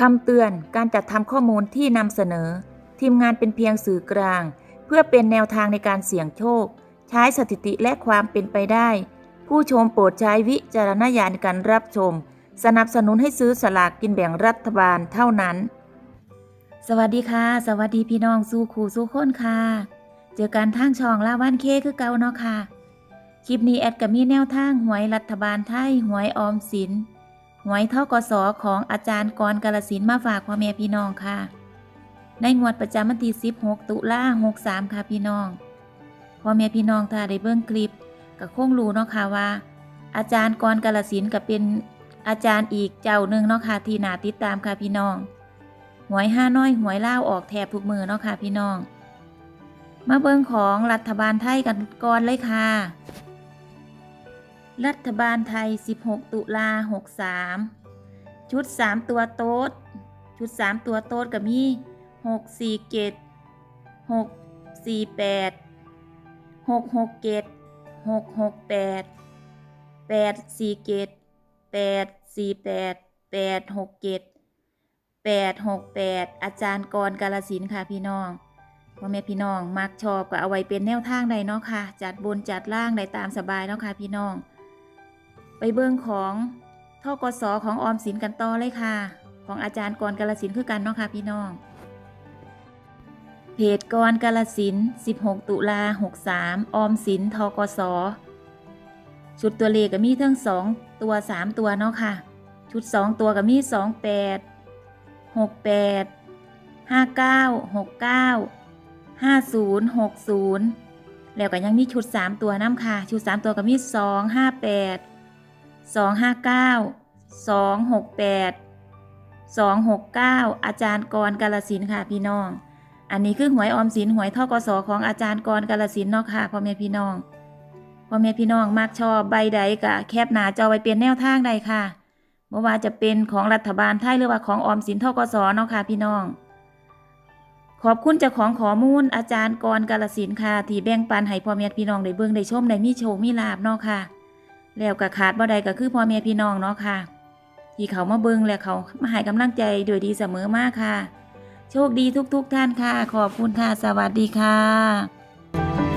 คำเตือนการจัดทำข้อมูลที่นำเสนอ ทีมงานเป็นเพียงสื่อกลาง เพื่อเป็นแนวทางในการเสี่ยงโชค ใช้สถิติและความเป็นไปได้ ผู้ชมโปรดใช้วิจารณญาณในการรับชม สนับสนุนให้ซื้อสลากกินแบ่งรัฐบาลเท่านั้น สวัสดีค่ะ สวัสดีพี่น้องสู้ขู่สู้คนค่ะ เจอกันทางช่องลาวันเคคือเก่าเนาะค่ะคลิปนี้แอดก็มีแนวทางหวยรัฐบาลไทยหวยออมสิน หวยทกสของอาจารย์กรกาลสินมาฝากพ่อแม่พี่น้องค่ะ ในงวดประจำวันที่16 ตุลา63 ค่ะพี่น้องพ่อแม่พี่น้องถ้าได้เบิ่งคลิปก็คงรู้เนาะค่ะว่า อาจารย์กรกาลสินธุ์ก็เป็นอาจารย์อีกเจ้าหนึ่งเนาะค่ะที่น่าติดตามค่ะพี่น้อง หวยห้าน้อยหวยล่าออกแทบทุกมือเนาะค่ะพี่น้อง มาเบิ่งของรัฐบาลไทยกันก่อนเลยค่ะ รัฐบาลไทย 16 ตุลา63 ชุด 3 ตัวโต๊ด ชุด 3 ตัวโต๊ดก็มี 6 4เกต6 4 8 6 6เกต6 6 8 8 4เกต8 4 8 8 6เกต8 6 8 อาจารย์กรกาลสินค่ะพี่น้องพ่อแม่พี่น้องมักชอบก็เอาไว้เป็นแนวทางใดเนาะค่ะ จัดบนจัดล่างได้ตามสบายเนาะค่ะพี่น้อง ไปเบิ่งของทกสของออมสินกันต่อเลยค่ะ ของอาจารย์กรกาลสินคือกันเนาะค่ะพี่น้อง เพจกรกาลสิน 16 ตุลา 63 ออมสินทกสชุดตัวเลขก็มีทั้ง 2 ตัว 3 ตัวเนาะค่ะ ชุด 2 ตัวก็มี 28 68 59 69 50 60 แล้วก็ยังมีชุด 3 ตัวน้ำค่ะ ชุด 3 ตัวก็มี 2 58 สองห้าเก้าสองหกแปดสองหกเก้าอาจารย์กรกาลสินค่ะพี่น้อง อันนี้คือหวยออมสินหวยทกสของอาจารย์กรกาลสินเนาะค่ะพ่อแม่พี่น้องพ่อแม่พี่น้องมักชอบใบใดกะแคบหนาจอไว้เป็นแนวทางใดค่ะเมื่อว่าจะเป็นของรัฐบาลไทยหรือว่าของออมสินทกสเนาะค่ะพี่น้อง ขอบคุณเจ้าของข้อมูลอาจารย์กรกาลสินค่ะที่แบ่งปันให้พ่อแม่พี่น้องได้เบิ่งได้ชมได้มีโชคมีลาบเนาะค่ะ แล้วก็ขาดบ่ใดก็คือพ่อแม่พี่น้องเนาะค่ะ ที่เขามาเบิ้งและเขามาให้กำลังใจโดยดีเสมอมากค่ะ โชคดีทุกๆทท่านค่ะ ขอบคุณค่ะ สวัสดีค่ะ